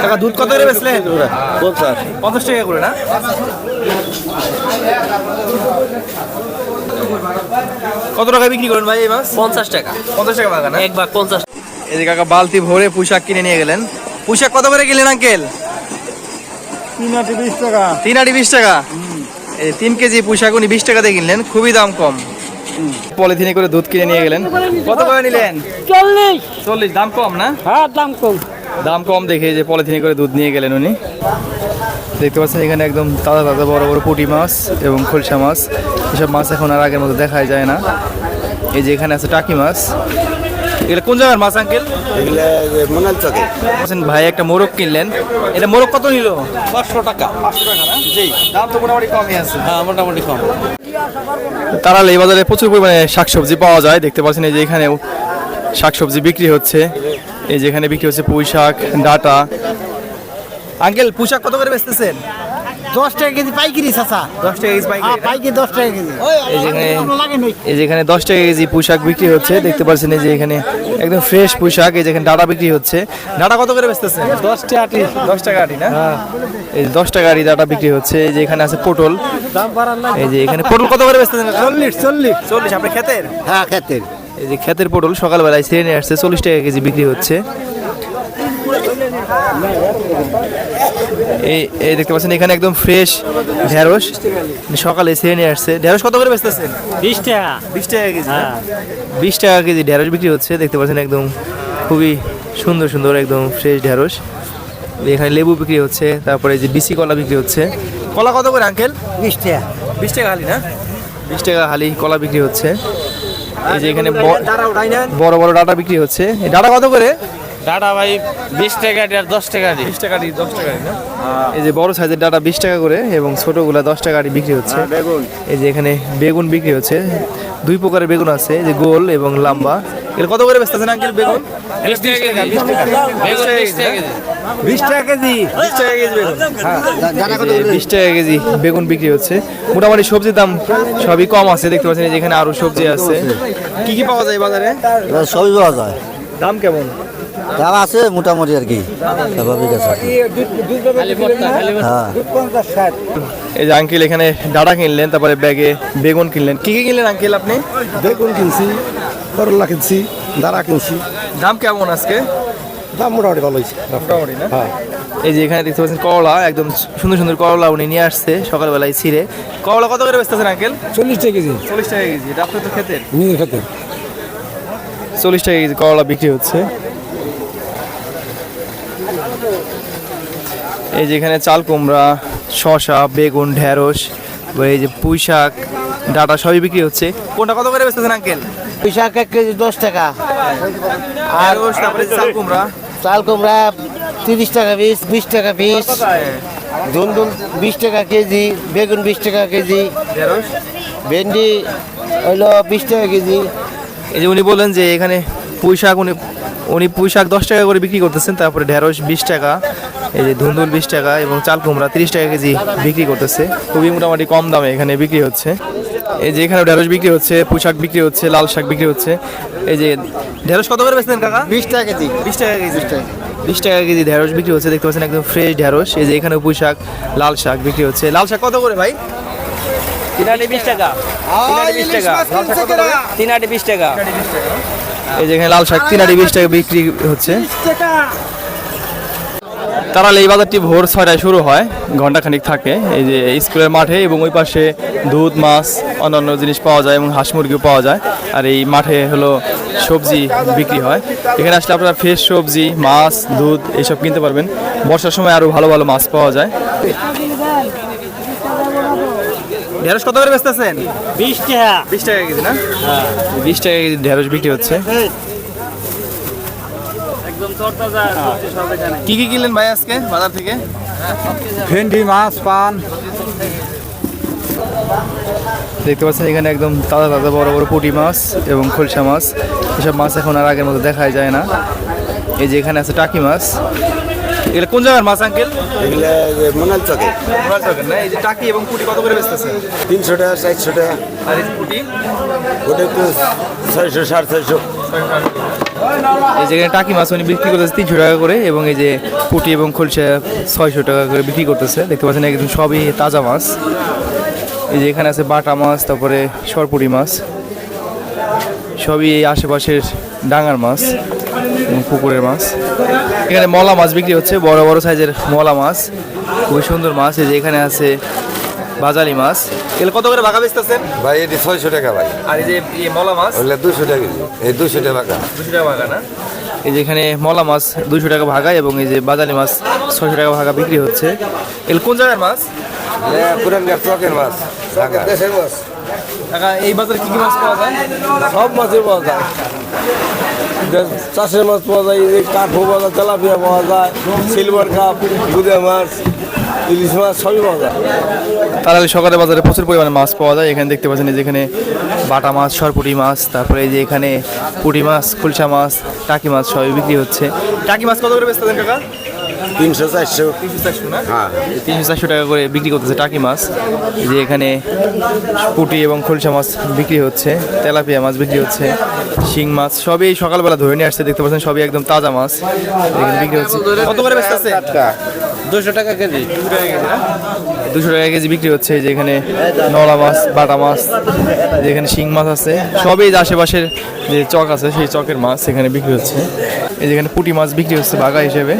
কাকা দুধ কত করে বেচলেন? পঞ্চাশ পঞ্চাশ টাকা করে না? কত টাকা বিক্রি করেন ভাই এই মাছ? পঞ্চাশ টাকা। পঞ্চাশ টাকা বাগান এক ভাগ পঞ্চাশ। এই কাকা বালতি ভরে পোশাক কিনে নিয়ে গেলেন। পোশাক কত করে কিনলেন আঙ্কেল? তিন আটি বিশ টাকা। তিন আটি বিশ টাকা? এই তিন কেজি পোশাক উনি বিশ টাকা দিয়ে কিনলেন খুবই দাম কম। পলিথিনে করে দুধ কিনে নিয়ে গেলেন। কত করে নিলেন? চল্লিশ। চল্লিশ দাম কম না? হ্যাঁ দাম কম। দাম কম দেখে যে পলিথিনে করে দুধ নিয়ে গেলেন উনি। দেখতে পাচ্ছেন এখানে একদম তাজা তাজা বড় বড় পুঁটি মাছ এবং খলসা মাছ। এসব মাছ এখন আর আগের মতো দেখাই যায় না। এই যে এখানে আছে টাকি মাছ। এগুলো কোন জায়গার মাছ আঙ্কেল? ভাই একটা মোরগ কিনলেন। এটা মোরগ কত নিল? পাঁচশো টাকা। পাঁচশো টাকা না? জি দাম তো মোটামুটি কমই আছে। হ্যাঁ মোটামুটি কম। তারা এই বাজারে প্রচুর পরিমাণে শাকসবজি পাওয়া যায়। দেখতে পাচ্ছেন এই যে এখানেও শাকসবজি বিক্রি হচ্ছে। এই যেখানে বিক্রি হচ্ছে পুঁই শাক ডাটা। আঙ্কেল পুঁই শাক কত করে বেচতেছেন? দশ টাকা কেজি পাইকারি চাচা। দশ টাকা কেজি পাইকারি পাইকারি দশ টাকা কেজি। এই যেখানে দশ টাকা কেজি পোশাক বিক্রি হচ্ছে। দেখতে পাচ্ছেন এই যে এখানে একদম ফ্রেশ পোশাক এই যেখানে ডাটা বিক্রি হচ্ছে। ডাটা কত করে বেচতেছেন? দশ টাকা আটি। দশ টাকা আটি না? এই যে দশ টাকা আটি ডাটা বিক্রি হচ্ছে। এই যে এখানে আছে পটল। দাম বাড়ার লাগে এই যে এখানে পটল কত করে বেচতেছেন? চল্লিশ চল্লিশ। চল্লিশ আপনি খেতের হ্যাঁ খেতের এই যে ক্ষেতের পটল সকালবেলায় ছেড়ে নিয়ে আসছে। চল্লিশ টাকা কেজি বিক্রি হচ্ছে। এই এই দেখতে পাচ্ছেন এখানে একদম ফ্রেশ ঢেঁড়স। সকালে ছেড়ে নিয়ে আসছে। ঢেঁড়স কত করে বেচতেছেন? বিশ টাকা। বিশ টাকা কেজি? না? বিশ টাকা কেজি ঢেঁড়স বিক্রি হচ্ছে। দেখতে পাচ্ছেন একদম খুবই সুন্দর সুন্দর একদম ফ্রেশ ঢেঁড়স। এখানে লেবু বিক্রি হচ্ছে তারপরে এই যে বিসি কলা বিক্রি হচ্ছে। কলা কত করে আঙ্কেল? বিশ টাকা। বিশ টাকা হালি না? বিশ টাকা হালি কলা বিক্রি হচ্ছে। এই যে এখানে বড় বড় ডাটা বিক্রি হচ্ছে। এই ডাটা কত করে? ডাটা ভাই বিশ টাকা আর দশ টাকা দিই বিশ টাকা দশ টাকা না? এই যে বড় সাইজের ডাটা বিশ টাকা করে এবং ছোটগুলা দশ টাকা বিক্রি হচ্ছে। বেগুন। এই যে এখানে বেগুন বিক্রি হচ্ছে। দুই প্রকারের বেগুন আছে এই যে গোল এবং লম্বা। এটা কত করে বেচতেছেন আঙ্কেল বেগুন? বিশ টাকা বিশ টাকা কেজি। বিশ টাকা কেজি? বিশ টাকা কেজি বেগুন। জানা এই যে বিশ টাকা কেজি বেগুন বিক্রি হচ্ছে। মোটামুটি সবজির দাম সবই কম আছে দেখতে পাচ্ছেন এই যে এখানে আরও সবজি আছে। কি কি পাওয়া যায় বাজারে? সবই পাওয়া যায়। দাম কেমন? দাম আছে মোটামুটি আর কি। স্বাভাবিক আছে। হ্যাঁ। এই যে আঙ্কেল এখানে ডাটা কিনলেন তারপরে ব্যাগে বেগুন কিনলেন। কি কি কিনলেন আঙ্কেল আপনি? বেগুন কিনছি করলা কিনছি দাঁড়া কিনছি। দাম কেমন আজকে? দাম মোটামুটি ভালো হয়েছে মোটামুটি না? হ্যাঁ। এই যে এখানে দেখতে পাচ্ছেন করলা একদম সুন্দর সুন্দর করলা উনি নিয়ে আসছে সকালবেলায় ছিঁড়ে। করলা কত করে বেচতেছেন আঙ্কেল? চল্লিশ টাকা কেজি। চল্লিশ টাকা কেজি। এটা আপনার তো খেতের নিয়ে খেতে চল্লিশ টাকা কেজি করলা বিক্রি হচ্ছে। এই যে এখানে চাল কুমড়া শসা বেগুন ঢেঁড়স এই যে পুঁই শাক ডাটা সবই বিক্রি হচ্ছে। কোনটা কত করে বেচতেছেন আঙ্কেল? শাক এক কেজি দশ টাকা। আর তারপরে চাল কুমড়া? চাল কুমড়া তিরিশ টাকা পিস বিশ টাকা পিস। ধুন্দুল বিশ টাকা কেজি বেগুন বিশ টাকা কেজি। ভেন্ডি হইল বিশ টাকা কেজি। এই যে উনি বললেন যে এখানে পুঁই শাক উনি উনি পুঁই শাক দশ টাকা করে বিক্রি করতেছেন তারপরে ঢেঁড়স বিশ টাকা। এই যে ধুন্দুল বিশ টাকা এবং চাল কুমড়া তিরিশ টাকা কেজি বিক্রি করতেছে। খুবই মোটামুটি কম দামে এখানে বিক্রি হচ্ছে। এই যে এখানে ঢেঁড়স বিক্রি হচ্ছে পুঁই শাক বিক্রি হচ্ছে লাল শাক বিক্রি হচ্ছে। এই যে ঢেঁড়স কত করে বেচতেন কাকা? বিশ টাকা কেজি। বিশ টাকা কেজি। বিশ টাকা। কেজি ঢেঁড়স বিক্রি হচ্ছে দেখতে পাচ্ছেন একদম ফ্রেশ ঢেঁড়স। এই যে এখানে পুঁই শাক লাল শাক বিক্রি হচ্ছে। লাল শাক কত করে ভাই? তিন আটি বিশ টাকা। তিন আটি বিশ টাকা। লাল শাক কত করে? তিন আটি বিশ টাকা। এই যে এখানে লাল শাক তিন আটি বিশ টাকা বিক্রি হচ্ছে। তারা এই বাজারটি ভোর ছয়টায় শুরু হয় ঘন্টাখানিক থাকে। এই যে স্কুলের মাঠে এবং ওই পাশে দুধ মাছ অন্যান্য জিনিস পাওয়া যায় এবং হাঁস মুরগিও পাওয়া যায়। আর এই মাঠে হলো সবজি বিক্রি হয়। এখানে আসলে আপনারা ফ্রেশ সবজি মাছ দুধ এইসব কিনতে পারবেন। বর্ষার সময় আরও ভালো ভালো মাছ পাওয়া যায়। ঢেঁড়স কত করে বেচতেছেন? বিশ টাকা। বিশ টাকা কেজি না? বিশ টাকা কেজি ঢেঁড়স বিক্রি হচ্ছে একদম তরতাজা সবজি সব এখানে কি কি কিনলেন ভাই আজকে বাজার থেকে? ভেন্ডি মাছ পান। দেখতে পাচ্ছেন এখানে একদম তাজা তাজা বড় বড় পুঁটি মাছ এবং খলসা মাছ। এসব মাছ এখন আর আগের মতো দেখাই যায় না। এই যে এখানে আছে টাকি মাছ। এগুলো কোন জায়গার মাছ আঙ্কেল? এগুলো মনাল চকে। না? এই যে টাকি এবং পুঁটি কত করে বেচতেছে? তিনশো টাকা চারশো টাকা। আর এই পুঁটি? ওটা একটু ছয়শো সাড়ে ছয়শো। এই যে এখানে টাকি মাছ উনি বিক্রি করতেছে তিনশো টাকা করে এবং এই যে পুটি এবং খলসা ছয়শো টাকা করে বিক্রি করতেছে। দেখতে পাচ্ছেন একদম সবই তাজা মাছ। এই যে এখানে আছে বাটা মাছ, তারপরে সরপুরি মাছ। সবই এই আশেপাশের ডাঙার মাছ এবং পুকুরের মাছ। এখানে মলা মাছ বিক্রি হচ্ছে, বড় বড় সাইজের মলা মাছ। খুবই সুন্দর মাছ। এই যে এখানে আছে বাজালি মাছ। এগুলো কত করে ভাগা বেচতেছেন? ভাই এটি ছয়শো টাকা ভাই। আর এই যে এই মলা মাছ? ওগুলো দুশো টাকা কেজি। এই দুশো টাকা দুশো টাকা ভাগা না? এই যে এখানে মলা মাছ দুশো টাকা ভাগা এবং এই যে বাদালি মাছ ছয়শো টাকা ভাগা বিক্রি হচ্ছে। এগুলো কোন জায়গার মাছ? পুরানকার চকের মাছ ঢাকা। দেশের মাছ। এই বাজারে কি কি মাছ পাওয়া যায়? সব মাছই পাওয়া যায়। চাষের মাছ পাওয়া যায় এই কাঠও পাওয়া যায় তেলাপিয়া পাওয়া যায় সিলভার কাপ গুদে মাছ। ইলিশ মাছ সবই পাওয়া যায়। তাহলে সকালে বাজারে প্রচুর পরিমাণে মাছ পাওয়া যায়। এখানে দেখতে পাচ্ছেন যেখানে বাটা মাছ সরপুটি মাছ তারপরে এই যে এখানে পুঁটি মাছ খুলসা মাছ টাকি মাছ সবই বিক্রি হচ্ছে। টাকি মাছ কত করে বেচতেছেন কাকা? তিনশো চারশো। তিনশো চারশো না? হ্যাঁ। তিনশো চারশো টাকা করে বিক্রি করতেছে টাকি মাছ। যে এখানে পুঁটি এবং খলসা মাছ বিক্রি হচ্ছে তেলাপিয়া মাছ বিক্রি হচ্ছে শিং মাছ সবই সকালবেলা ধরে নিয়ে আসছে। দেখতে পাচ্ছেন সবই একদম তাজা মাছ। এখানে বিক্রি হচ্ছে। কত করে বেচতেছে? দুশো টাকা কেজি। দুশো টাকা কেজি বিক্রি হচ্ছে যেখানে নলা মাছ, বাটা মাছ যেখানে শিং মাছ আছে। সবই আশেপাশের যে চক আছে, সেই চকের মাছ সেখানে বিক্রি হচ্ছে। এই যেখানে পুঁটি মাছ বিক্রি হচ্ছে বাঘা হিসেবে।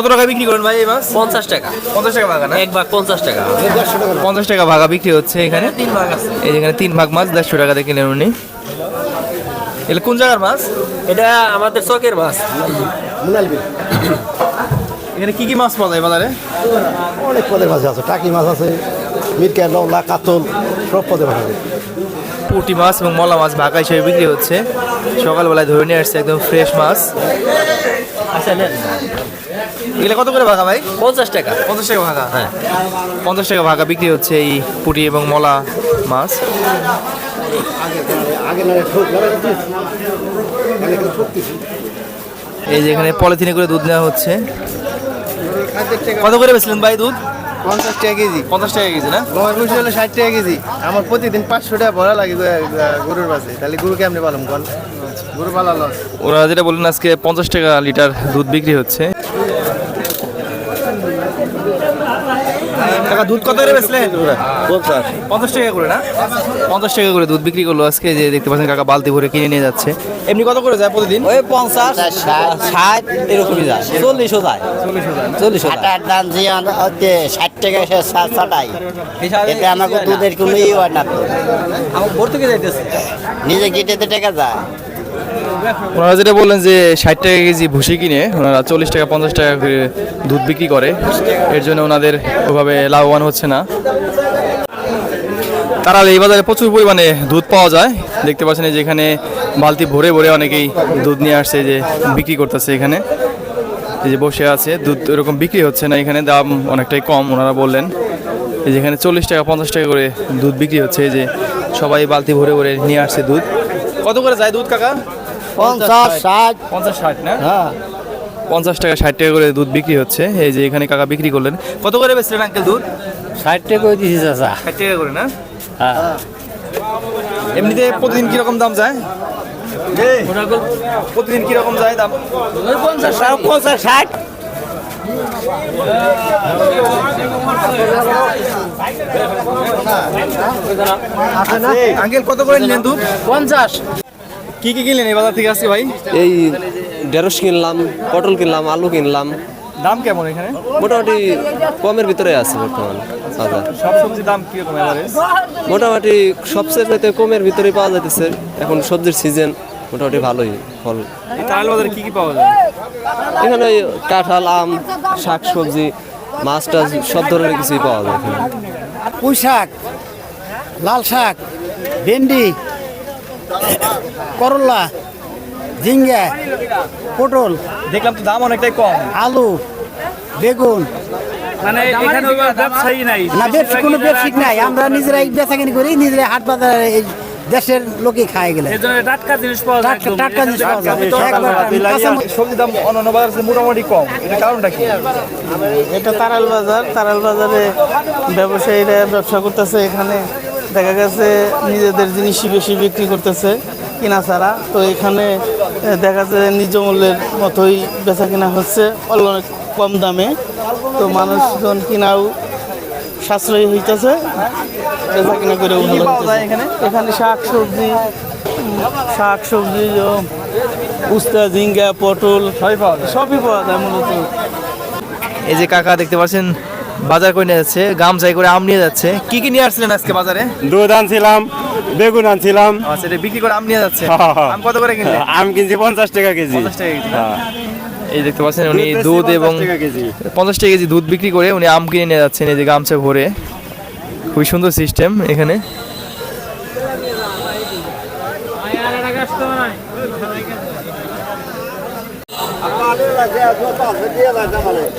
কত টাকা বিক্রি করেন ভাই এই মাছ? পঞ্চাশ টাকা। পঞ্চাশ টাকা ভাগা না? এক ভাগ পঞ্চাশ টাকা। পঞ্চাশ টাকা ভাগা বিক্রি হচ্ছে এখানে। তিন ভাগ আছে। এই যেখানে তিন ভাগ মাছ দেড়শো টাকা দিয়ে কিনেন উনি। এগুলো কোন জায়গার মাছ? এটা আমাদের চকের মাছ। এখানে কি কি মাছ পাওয়া যায় বাজারে? অনেক পদের মাছ আছে টাকি মাছ আছে মিরকা লওলা কাতল সব পদের মাছ আছে। পুঁটি মাছ এবং মলা মাছ ভাকা হিসেবে বিক্রি হচ্ছে। সকালবেলায় ধরে নিয়ে আসছে একদম ফ্রেশ মাছ। আচ্ছা এগুলো কত করে ভাগা ভাই? পঞ্চাশ টাকা। পঞ্চাশ টাকা ভাগা? হ্যাঁ। পঞ্চাশ টাকা ভাগা বিক্রি হচ্ছে এই পুঁটি এবং মলা মাছ। এই যে এখানে পলিথিনে করে দুধ নেওয়া হচ্ছে। কত করে বেছিলেন ভাই দুধ? পঞ্চাশ টাকা কেজি। পঞ্চাশ টাকা কেজি না? গমের ভুষি হলো ষাট টাকা কেজি। আমার প্রতিদিন পাঁচশো টাকা ভরা লাগে গরুর বাসে তাহলে গরু কেমনি পালাম গরু পালালো। ওরা যেটা বললেন আজকে পঞ্চাশ টাকা লিটার দুধ বিক্রি হচ্ছে। টাকা দুধ কত করে বেচলেন? পঞ্চাশ। পঞ্চাশ টাকা করে না? পঞ্চাশ টাকা করে দুধ বিক্রি করল আজকে যে দেখতে পাচ্ছেন কাকা বালতি ভরে কিনে নিয়ে যাচ্ছে। এমনি কত করে যায় প্রতিদিন? ওই পঞ্চাশ ষাট এরকমই যায়। চল্লিশও যায়। চল্লিশও যায় আটার দাম যে ষাট টাকা ছটাই। এতে আমাকে দুধের কোনো ই হয় না তো। আমার ভোর যাইতেছে। নিজে কেটেতে টাকা যায়। ওনারা যেটা বললেন যে ষাট টাকা কেজি ভুসি কিনে ওনারা চল্লিশ টাকা, পঞ্চাশ টাকা করে দুধ বিক্রি করে। এর জন্য ওনাদের ওভাবে লাভবান হচ্ছে না। তারা এই বাজারে প্রচুর পরিমাণে দুধ পাওয়া যায়। দেখতে পাচ্ছেন যে এখানে বালতি ভরে ভরে অনেকেই দুধ নিয়ে আসছে যে বিক্রি করতেছে এখানে। এই যে বসে আছে, দুধ এরকম বিক্রি হচ্ছে না, এখানে দাম অনেকটাই কম, ওনারা বললেন। এই যে এখানে চল্লিশ টাকা, পঞ্চাশ টাকা করে দুধ বিক্রি হচ্ছে, এই যে সবাই বালতি ভরে ভরে নিয়ে আসছে দুধ। কত করে যায় দুধ, কাকা? পঞ্চাশ ষাট। পঞ্চাশ ষাট না? হ্যাঁ। পঞ্চাশ টাকা ষাট টাকা করে দুধ বিক্রি হচ্ছে। এই যে এখানে কাকা বিক্রি করলেন। কত করে বেচলেন আঙ্কেল দুধ? ষাট টাকা করে দিয়েছি চাচা। ষাট টাকা করে না? হ্যাঁ। এমনিতে প্রতিদিন কীরকম দাম যায়? প্রতিদিন কীরকম যায় দাম? পঞ্চাশ পঞ্চাশ ষাট। আঙ্কেল কত করে নিলেন দুধ? পঞ্চাশ। কি কি কিনলেন এই বাজার থেকে আসছে ভাই? এই ঢেঁড়স কিনলাম পটল কিনলাম আলু কিনলাম। দাম কেমন এখানে? মোটামুটি কমের ভিতরে আছে বর্তমান বাজার। সব সবজির দাম মোটামুটি সবচেয়ে কমের ভিতরে পাওয়া যাইতেছে। এখন সবজির সিজন মোটামুটি ভালোই ফল। এই তারাল বাজারে কি কি পাওয়া যায়? এখানে ওই কাঁঠাল আম শাক সবজি মাছ টাছ সব ধরনের কিছুই পাওয়া যায় এখানে। পুঁই শাক লাল শাক ভেন্ডি করলা ঝিঙ্গা পটল দেখলাম তো দাম অনেকটাই কম। আলু বেগুন। মানে এখানে ব্যবসায়ী নাই। না ব্যবসা কোনো ব্যবসায়িক নাই। আমরা নিজেরাই বেচাকিনি করি নিজেরাই হাট বাজারে এই দেশের লোকই খায় গেলে টাটকা জিনিস পাওয়া যায় টাটকা- টাটকা জিনিস পাওয়া যায়। সবজি দাম অন্যান্য বাজার মোটামুটি কম। এটা কারণটা কি? এটা তারাল বাজার। তারাল বাজারে ব্যবসায়ীরা ব্যবসা করতেছে এখানে। দেখা গেছে নিজেদের জিনিসই বেশি বিক্রি করতেছে কিনা ছাড়া। তো এখানে দেখা যাচ্ছে নিজ মূল্যের মতোই বেচা কিনা হচ্ছে অনেক কম দামে। তো মানুষজন কিনাও সাশ্রয়ী হইতেছে বেচা কিনা করে। এখানে? শাক সবজি শাক সবজি উস্তা ঝিঙ্গা পটল সবই পাওয়া যায়। সবই পাওয়া যায় মূলত। এই যে কাকা দেখতে পাচ্ছেন বাজার করে নিয়ে যাচ্ছে গামছাই করে আম নিয়ে যাচ্ছে। কি কি নিয়ে আসছিলেন আজকে বাজারে? দুধ আনছিলাম বেগুন আনছিলাম। আচ্ছা এটা বিক্রি করে আম নিয়ে যাচ্ছে। হ্যাঁ, হ্যাঁ। আম কত করে কিনলেন? আম কিনছি পঞ্চাশ টাকা কেজি। পঞ্চাশ টাকা কেজি হ্যাঁ। এই দেখতে পাচ্ছেন উনি দুধ এবং পঞ্চাশ টাকা কেজি। দুধ বিক্রি করে উনি আম কিনে নিয়ে যাচ্ছেন এই যে গামছা ভরে। খুবই সুন্দর সিস্টেম এখানে।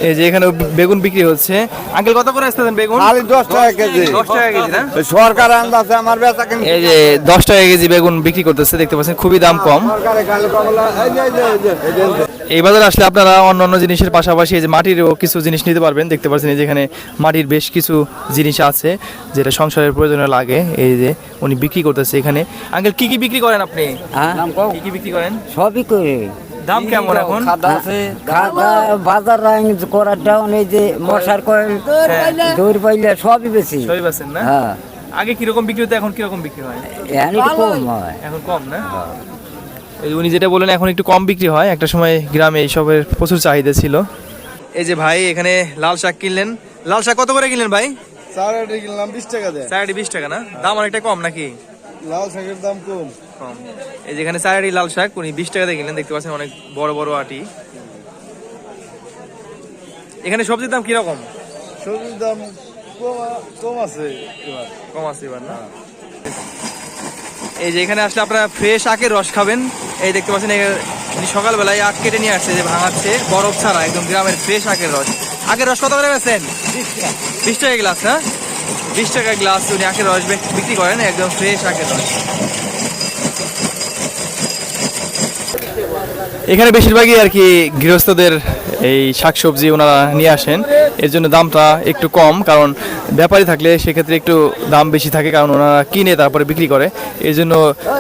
এই যে এখানে বেগুন বিক্রি হচ্ছে। আঙ্কেল কত করে আসতেছেন বেগুন? দশ টাকা কেজি। দশ টাকা কেজি না? সরকার আন্দাজে আমার বেচা কিনে এই যে দশ টাকা কেজি বেগুন বিক্রি করতেছে দেখতে পাচ্ছেন খুবই দাম কম। সরকারে খালি কমলা এই যে এই যে, এই যে, এই যে। এই বাজারে আসলে আপনারা অন্য অন্য জিনিসের পাশাপাশি এই যে মাটিরও কিছু জিনিস নিতে পারবেন। দেখতে পাচ্ছেন এই যে এখানে মাটির বেশ কিছু জিনিস আছে যেটা সংসারের প্রয়োজনে লাগে। এই যে উনি বিক্রি করতেছে এখানে। আঙ্কেল কি কি বিক্রি করেন আপনি? কি কি বিক্রি করেন? সবই করে। দাম কেমন এখন? খাতা বাজার রাইন করার ডাউন এই যে মশার কয়েল দৌড় পাইলে সবই বেশি। সবই পাচ্ছেন না? হ্যাঁ। আগে কীরকম বিক্রি হতো এখন কীরকম বিক্রি হয়? এখন কম হয়। এখন কম না? এই উনি যেটা বললেন এখন একটু কম বিক্রি হয়। একটা সময় গ্রামে এইসবের প্রচুর চাহিদা ছিল। এই যে ভাই এখানে লাল শাক কিনলেন। লাল শাক কত করে কিনলেন ভাই? চার আটে কিনলাম বিশ টাকা দেয়। চারটি বিশ টাকা না? দাম অনেকটা কম নাকি? লাল শাকের দাম কম। কম এই যেখানে চারটি লাল শাক উনি বিশ টাকা দিয়ে কিনলেন দেখতে পাচ্ছেন অনেক বড় বড় আটি। এখানে সবজির দাম কীরকম? সবজির দাম কম আছে এবার। কম আছে এবার না? এই যে এখানে আসলে আপনারা ফ্রেশ আখের রস খাবেন। এই দেখতে পাচ্ছেন এই সকালবেলায় আখ কেটে নিয়ে আসছে যে ভাঙাচ্ছে বরফ ছাড়া একদম গ্রামের ফ্রেশ আখের রস। আখের রস কত করে বেছেন বিশ টাকা গ্লাস না? বিশ টাকা গ্লাস উনি আখের রস বিক- বিক্রি করেন একদম ফ্রেশ আখের রস। এখানে বেশিরভাগই আর কি গৃহস্থদের এই শাকসবজি ওনারা নিয়ে আসেন। এর জন্য দামটা একটু কম, কারণ ব্যাপারী থাকলে সেক্ষেত্রে একটু দাম বেশি থাকে, কারণ ওনারা কিনে তারপরে বিক্রি করে। এর জন্য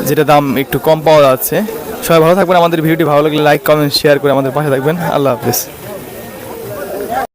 যেটা দাম একটু কম পাওয়া যাচ্ছে। সবাই ভালো থাকবেন, আমাদের ভিডিওটি ভালো লাগলে লাইক কমেন্ট শেয়ার করে আমাদের পাশে থাকবেন। আল্লাহ হাফিজ।